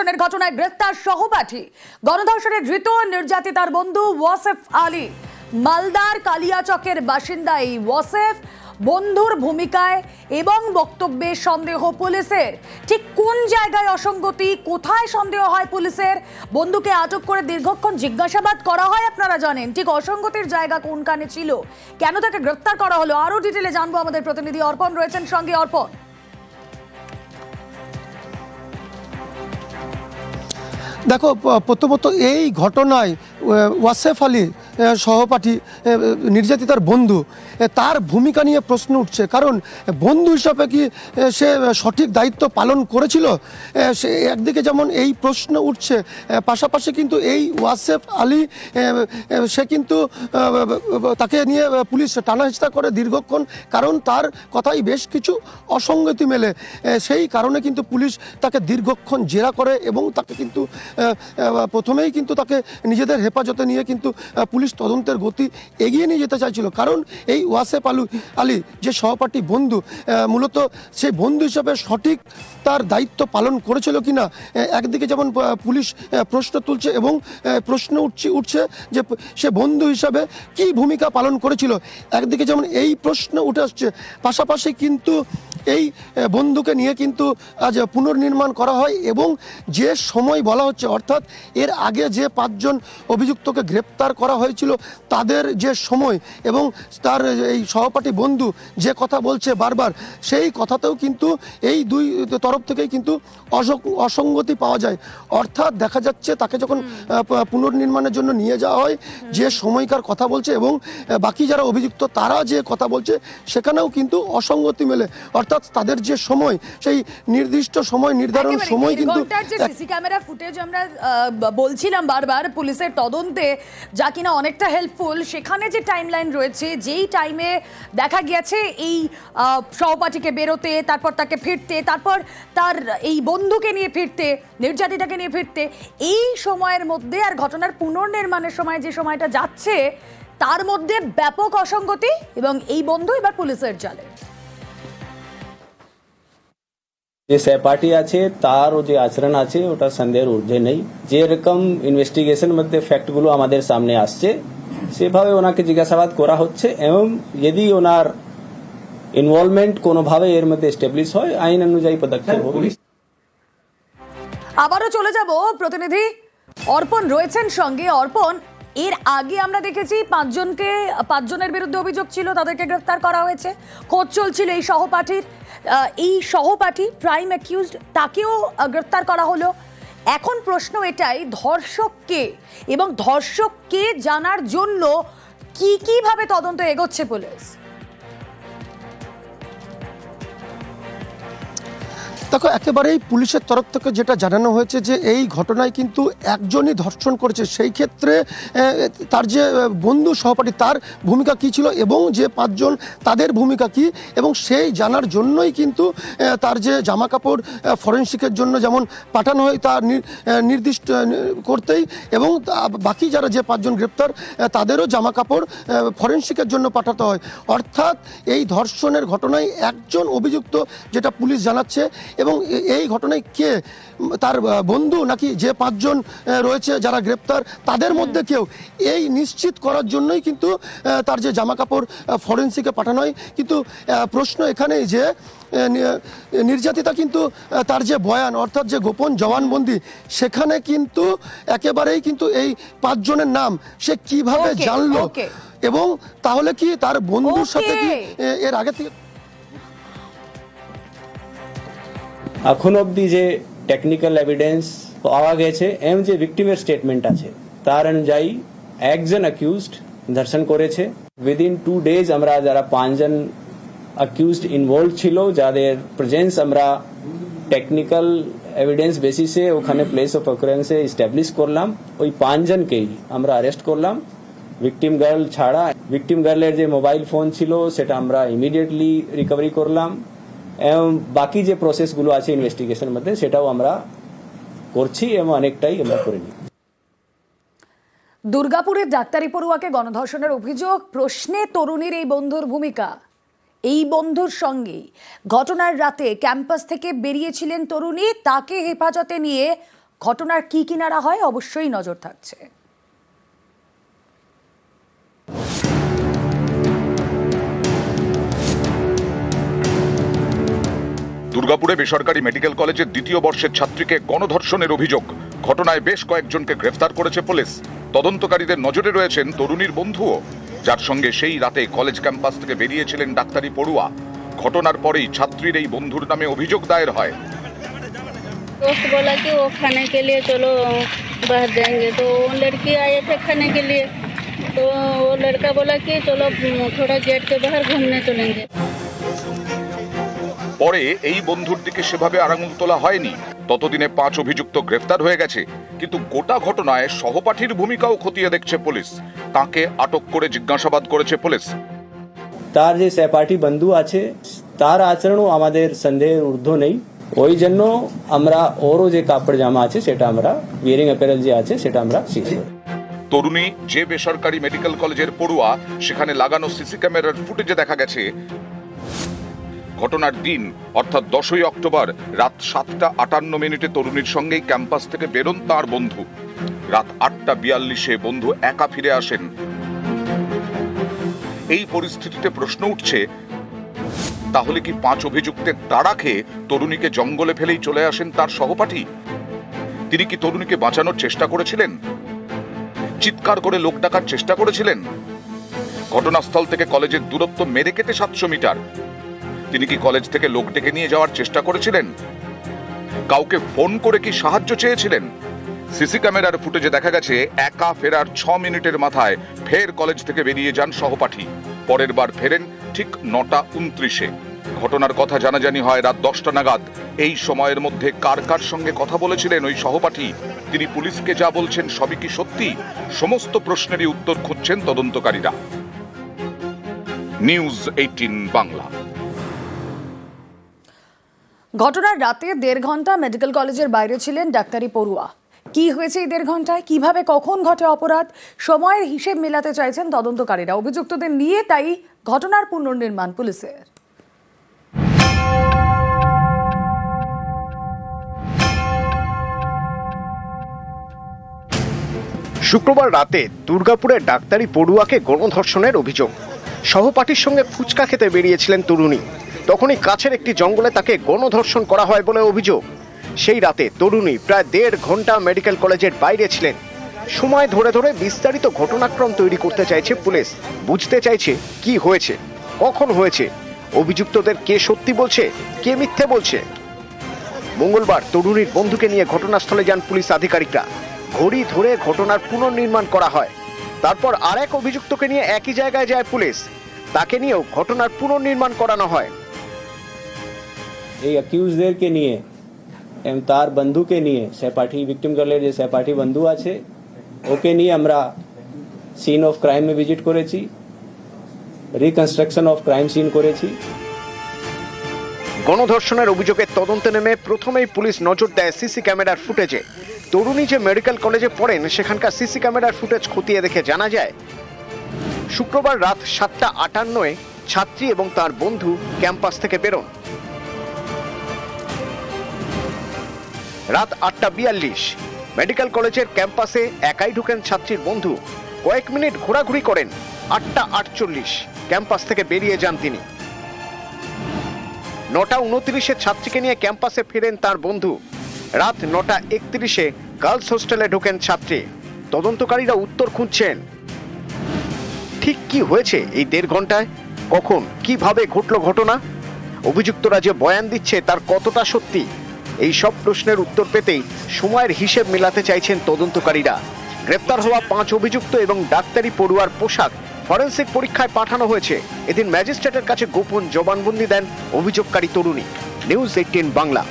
গণধর্ষণের ঘটনায় গ্রেফতার সহপাঠী। গণধর্ষণে ধৃত নির্যাতিতার বন্ধু ওয়াসেফ আলী। মালদার কালিয়াচকের বাসিন্দা এই ওয়াসেফ বন্ধুর ভূমিকায় এবং বক্তব্যে সন্দেহ পুলিশের। ঠিক কোন জায়গায় অসঙ্গতি, কোথায় সন্দেহ হয় পুলিশের? বন্ধুকে আটক করে দীর্ঘক্ষণ জিজ্ঞাসাবাদ করা হয়, আপনারা জানেন। ঠিক অসঙ্গতির জায়গা কোনখানে ছিল? কেন তাকে গ্রেফতার করা হলো? আরও ডিটেলে জানব আমাদের প্রতিনিধি অর্পণ রয়েছেন সঙ্গে অর্পণ। দেখো প্রথমত এই ঘটনায় ওয়াসেফ আলী সহপাঠী নির্যাতিতার বন্ধু তার ভূমিকা নিয়ে প্রশ্ন উঠছে। কারণ বন্ধু হিসাবে কি সে সঠিক দায়িত্ব পালন করেছিল? সে একদিকে যেমন এই প্রশ্ন উঠছে পাশাপাশি কিন্তু এই ওয়াসেফ আলী সে কিন্তু তাকে নিয়ে পুলিশ টানাহেচড়া করে দীর্ঘক্ষণ। কারণ, তার কথাই বেশ কিছু অসঙ্গতি মেলে। সেই কারণে কিন্তু পুলিশ তাকে দীর্ঘক্ষণ জেরা করে এবং তাকে কিন্তু প্রথমেই কিন্তু তাকে নিজেদের হেফাজতে নিয়ে কিন্তু পুলিশ তদন্তের গতি এগিয়ে নিয়ে যেতে চাইছিল। কারণ এই ওয়াসেফ আলু, আলী যে সহপাঠী বন্ধু মূলত সেই বন্ধু হিসাবে সঠিক তার দায়িত্ব পালন করেছিল কি না একদিকে যেমন পুলিশ প্রশ্ন তুলছে এবং প্রশ্ন উঠছে উঠছে যে সে বন্ধু হিসাবে কি ভূমিকা পালন করেছিল। একদিকে যেমন এই প্রশ্ন উঠে আসছে, পাশাপাশি কিন্তু এই বন্ধুকে নিয়ে কিন্তু আজ পুনর্নির্মাণ করা হয় এবং যে সময় বলা হচ্ছে, অর্থাৎ এর আগে যে পাঁচজন অভিযুক্তকে গ্রেপ্তার করা হয়েছিল তাদের যে সময় এবং তার এই সহপাঠী বন্ধু যে কথা বলছে বারবার সেই কথাতেও কিন্তু এই দুই তরফ থেকেই কিন্তু অসঙ্গতি পাওয়া যায়। অর্থাৎ দেখা যাচ্ছে তাকে যখন পুনর্নির্মাণের জন্য নিয়ে যাওয়া হয় যে সময়কার কথা বলছে এবং বাকি যারা অভিযুক্ত তারা যে কথা বলছে সেখানেও কিন্তু অসঙ্গতি মেলে। অর্থাৎ তাদের যে সময় সেই নির্দিষ্ট সময় নির্ধারণ সময় কিন্তু ক্যামেরা ফুটেজ আমরা বলছিলাম বারবার পুলিশের তদন্তে যা কিনা অনেকটা হেল্পফুল সেখানে যে টাইমলাইন রয়েছে, যেই টাইমে দেখা গিয়েছে এই সহপাঠীকে বেরোতে, তারপর তাকে ফিরতে, তারপর তার এই বন্ধুকে নিয়ে ফিরতে, নির্যাতিতাকে নিয়ে ফিরতে, এই সময়ের মধ্যে আর ঘটনার পুনর্নির্মাণের সময় যে সময়টা যাচ্ছে, তার মধ্যে ব্যাপক অসঙ্গতি এবং এই বন্ধু এবার পুলিশের জালে। যে সহপাঠী আছে তার যে আচরণ আছে ওটা সন্দেহের ঊর্ধ্বে নেই। যেরকম ইনভেস্টিগেশন মধ্যে ফ্যাক্টগুলো আমাদের সামনে আসছে সেভাবে ওনাকে জিজ্ঞাসাবাদ করা হচ্ছে এবং যদি ওনার ইনভলভমেন্ট কোনোভাবে এর মধ্যে এস্টাবলিশ হয় আইন অনুযায়ী পদক্ষেপ হবে। আবারও চলে যাব প্রতিনিধি। অর্পণ রয়েছেন সঙ্গে। অর্পণ এর আগে আমরা দেখেছি পাঁচজনকে পাঁচজনের বিরুদ্ধে অভিযোগ ছিল তাদেরকে গ্রেফতার করা হয়েছে। খোঁজ চলছিল এই সহপাঠীর। এই সহপাঠী প্রাইম অ্যাকিউজড তাকেও গ্রেপ্তার করা হলো। এখন প্রশ্ন এটাই ধর্ষককে এবং ধর্ষককে জানার জন্য কি কীভাবে তদন্ত এগোচ্ছে পুলিশ? দেখো একেবারেই পুলিশের তরফ থেকে যেটা জানানো হয়েছে যে এই ঘটনায় কিন্তু একজনই ধর্ষণ করেছে। সেই ক্ষেত্রে তার যে বন্ধু সহপাঠী তার ভূমিকা কী ছিল এবং যে পাঁচজন তাদের ভূমিকা কী? এবং সেই জানার জন্যই কিন্তু তার যে জামা কাপড় ফরেন্সিকের জন্য যেমন পাঠানো হয় আহ, নির্দিষ্ট করতেই এবং বাকি যারা যে পাঁচজন গ্রেপ্তার তাদেরও জামা কাপড় ফরেন্সিকের জন্য পাঠাতে হয়। অর্থাৎ এই ধর্ষণের ঘটনায় একজন অভিযুক্ত যেটা পুলিশ জানাচ্ছে এবং এই ঘটনায় কে তার বন্ধু নাকি যে পাঁচজন রয়েছে যারা গ্রেপ্তার তাদের মধ্যে কেউ। এই নিশ্চিত করার জন্যই কিন্তু তার যে জামা কাপড় ফরেন্সিকে পাঠানো হয়। কিন্তু প্রশ্ন এখানেই যে নির্যাতিতা কিন্তু তার যে বয়ান অর্থাৎ যে গোপন জবানবন্দি সেখানে কিন্তু একেবারেই কিন্তু এই পাঁচজনের নাম সে কীভাবে জানলো? এবং তাহলে কি তার বন্ধুর সাথে কি এর আগে থেকে এখন অবধি যে টেকনিক্যাল এভিডেন্স পাওয়া গেছে এবং যে ভিকটিমের স্টেটমেন্ট আছে, তার অনুযায়ী একজন অ্যাকিউজড ধর্ষণ করেছে। উইদিন টু ডেজ আমরা যারা পাঁচজন অ্যাকিউজড ইনভলভ ছিল, যাদের প্রেজেন্স আমরা টেকনিক্যাল এভিডেন্স বেসিসে ওখানে প্লেস অফ অকারেন্সে এস্টাবলিশ করলাম। ওই পাঁচজনকেই আমরা অ্যারেস্ট করলাম। ভিকটিম গার্ল ছাড়া ভিকটিম গার্লের যে মোবাইল ফোন ছিল, সেটা আমরা ইমিডিয়েটলি রিকভারি করলাম। এবং বাকি যে প্রসেসগুলো আছে ইনভেস্টিগেশন মধ্যে, সেটাও আমরা করছি এবং অনেকটাই আমরা করে নিই দুর্গাপুরের ডাক্তারি পড়ুয়াকে গণধর্ষণের অভিযোগ, প্রশ্নে তরুণীর এই বন্ধুর ভূমিকা। এই বন্ধুর সঙ্গেই ঘটনার রাতে ক্যাম্পাস থেকে বেরিয়েছিলেন তরুণী, তাকে হেফাজতে নিয়ে ঘটনার কি কিনারা হয় অবশ্যই নজর থাকছে। দুর্গাপুরে বেসরকারি মেডিকেল কলেজের দ্বিতীয় বর্ষের ছাত্রীকে গণধর্ষণের অভিযোগ ঘটনায় বেশ কয়েকজনকে গ্রেফতার করেছে পুলিশ তদন্তকারীদের নজরে রয়েছেন তরুণীর বন্ধুও যার সঙ্গে সেই রাতে কলেজ ক্যাম্পাস থেকে বেরিয়েছিলেন ডাক্তারি পড়ুয়া ঘটনার পরেই ছাত্রীর এই বন্ধুর নামে অভিযোগ দায়ের হয় दोस्त बोला कि वो खाने के लिए चलो बाहर जाएंगे तो वो लड़की आए थे खाने के लिए तो वो लड़का बोला कि चलो थोड़ा गेट के बाहर घूमने चलेंगे পরে এই বন্ধুর দিকে সেভাবে আঙুল তোলা হয়নি। ততদিনে পাঁচ অভিযুক্ত গ্রেফতার হয়ে গেছে কিন্তু গোটা ঘটনায় সহপাঠীর ভূমিকাও খতিয়ে দেখছে পুলিশ। তাকে আটক করে জিজ্ঞাসাবাদ করেছে পুলিশ। তার যে সহপাঠী বন্ধু আছে তার আচরণও আমাদের সন্দেহের ঊর্ধ্ব নেই। ওই জন্য আমরা ওরও যে কাপড় জামা আছে সেটা আমরা বিয়ারিং অ্যাপারেল যে আছে সেটা আমরা করি তরুণী যে বেসরকারি মেডিকেল কলেজের পড়ুয়া সেখানে লাগানো সিসি ক্যামেরার ফুটেজে দেখা গেছে ঘটনার দিন, অর্থাৎ দশই অক্টোবর, রাত সাতটা আটান্ন মিনিটে তরুণীর সঙ্গেই ক্যাম্পাস থেকে বেরোন তার বন্ধু। রাত আটটা বিয়াল্লিশে বন্ধু একা ফিরে আসেন। এই পরিস্থিতিতে প্রশ্ন উঠছে, তাহলে কি পাঁচ অভিযুক্তের তাড়া খেয়ে তরুণীকে জঙ্গলে ফেলেই চলে আসেন তার সহপাঠী? তিনি কি তরুণীকে বাঁচানোর চেষ্টা করেছিলেন? চিৎকার করে লোক ডাকার চেষ্টা করেছিলেন? ঘটনাস্থল থেকে কলেজের দূরত্ব মেরে কেটে সাতশো মিটার। তিনি কি কলেজ থেকে লোক ডেকে নিয়ে যাওয়ার চেষ্টা করেছিলেন? কাউকে ফোন করে কি সাহায্য চেয়েছিলেন? সিসি ক্যামেরার ফুটেজে দেখা গেছে, একা ফেরার ছ মিনিটের মাথায় ফের কলেজ থেকে বেরিয়ে যান সহপাঠী। পরের বার ফেরেন ঠিক নটা উনত্রিশে। ঘটনার কথা জানাজানি হয় রাত দশটা নাগাদ। এই সময়ের মধ্যে কার কার সঙ্গে কথা বলেছিলেন ওই সহপাঠী? তিনি পুলিশকে যা বলছেন সবই কি সত্যি? সমস্ত প্রশ্নেরই উত্তর খুঁজছেন তদন্তকারীরা। News eighteen Bangla. ঘটনার রাতে দেড় ঘণ্টা মেডিকেল কলেজের বাইরে ছিলেন ডাক্তারি পড়ুয়া। কি হয়েছে এই দেড় ঘন্টায়? কীভাবে কখন ঘটে অপরাধ? সময়ের হিসেব মেলাতে চাইছেন তদন্তকারীরা। অভিযুক্তদের নিয়ে তাই ঘটনার পুনর্নির্মাণ পুলিশের। শুক্রবার রাতে দুর্গাপুরের ডাক্তারি পড়ুয়াকে গণধর্ষণের অভিযোগ। সহপাঠীর সঙ্গে ফুচকা খেতে বেরিয়েছিলেন তরুণী। তখনই কাছের একটি জঙ্গলে তাকে গণধর্ষণ করা হয় বলে অভিযোগ। সেই রাতে তরুণী প্রায় দেড় ঘণ্টা মেডিকেল কলেজের বাইরে ছিলেন। সময় ধরে ধরে বিস্তারিত ঘটনাক্রম তৈরি করতে চাইছে পুলিশ। বুঝতে চাইছে কি হয়েছে, কখন হয়েছে, অভিযুক্তদের কে সত্যি বলছে, কে মিথ্যে বলছে। মঙ্গলবার তরুণীর বন্ধুকে নিয়ে ঘটনাস্থলে যান পুলিশ আধিকারিকরা। ঘড়ি ধরে ঘটনার পুনর্নির্মাণ করা হয়। তারপর আরেক অভিযুক্তকে নিয়ে একই জায়গায় যায় পুলিশ। তাকে নিয়েও ঘটনার পুনর্নির্মাণ করানো হয়। এই অ্যাকিউজদেরকে নিয়ে এবং তার বন্ধুকে নিয়ে, সহপাঠী ভিকটিম গার্লের যে সহপাঠী বন্ধু আছে, ওকে নিয়ে আমরা সিন অফ ক্রাইমে ভিজিট করেছি রিকনস্ট্রাকশন অফ ক্রাইম সিন করেছি। গণধর্ষণের অভিযোগের তদন্তে নেমে প্রথমেই পুলিশ নজর দেয় সিসি ক্যামেরার ফুটেজে। তরুণী যে মেডিকেল কলেজে পড়েন, সেখানকার সিসি ক্যামেরার ফুটেজ খতিয়ে দেখে জানা যায়, শুক্রবার রাত সাতটা আটান্নয় ছাত্রী এবং তার বন্ধু ক্যাম্পাস থেকে বেরোন। রাত আটটা বিয়াল্লিশ। মেডিকেল কলেজের ক্যাম্পাসে একাই ঢুকেন ছাত্রীর বন্ধু। কয়েক মিনিট ঘোরাঘুরি করেন আটটা আটচল্লিশ। ক্যাম্পাস থেকে বেরিয়ে যান তিনি। নটা উনত্রিশে ছাত্রীকে নিয়ে ক্যাম্পাসে ফিরেন তার বন্ধু। রাত নটা একত্রিশে গার্লস হোস্টেলে ঢোকেন ছাত্রী। তদন্তকারীরা উত্তর খুঁজছেন। ঠিক কি হয়েছে এই দেড় ঘন্টায়? কখন? কীভাবে ঘটল ঘটনা? অভিযুক্তরা যে বয়ান দিচ্ছে তার কতটা সত্যি? এই সব প্রশ্নের উত্তর পেতেই সময়ের হিসেব মেলাতে চাইছেন তদন্তকারীরা। গ্রেপ্তার হওয়া পাঁচ অভিযুক্ত এবং ডাক্তারি পড়ুয়ার পোশাক ফরেন্সিক পরীক্ষায় পাঠানো হয়েছে। এদিন ম্যাজিস্ট্রেটের কাছে গোপন জবানবন্দি দেন অভিযোগকারী তরুণী। News eighteen Bangla.